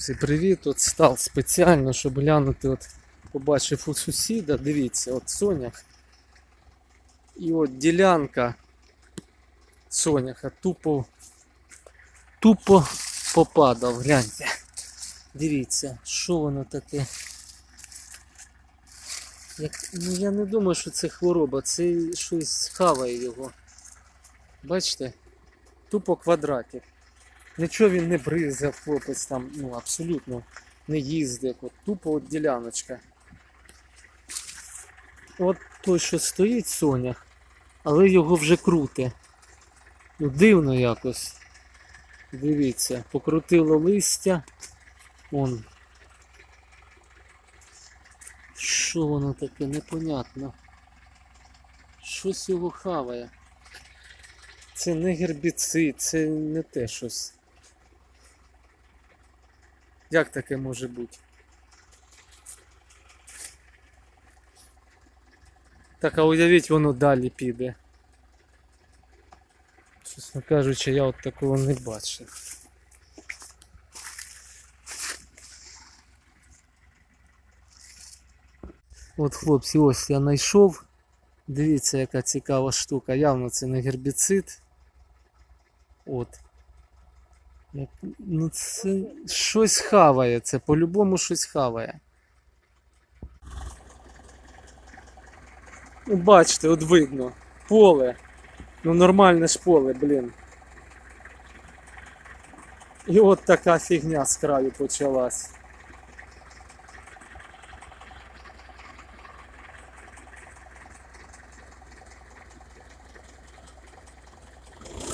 Всі привіт, от став спеціально, щоб глянути, от побачив у сусіда, дивіться, от сонях. І от ділянка соняха тупо, тупо попадав, гляньте. Дивіться, що воно таке. Як, ну я не думаю, що це хвороба, це щось хаває його. Бачите? Тупо квадратик. Нічого він не бризав, хлопець там, ну абсолютно не їздив. От тупо от діляночка. От той, що стоїть сонях, але його вже круте. Ну, дивно якось. Дивіться, покрутило листя. Он. Що воно таке, непонятно. Щось його хаває. Це не гербіцид, це не те щось. Як таке може бути? Так, а уявіть, воно далі піде. Чесно кажучи, я от такого не бачив. От хлопці, ось я знайшов. Дивіться, яка цікава штука. Явно це не гербіцид. От. Як- Ну це щось хаває, це по-любому щось хаває. Ну, бачите, от видно. Поле. Ну нормальне ж поле, блін. І от така фігня з краю почалась.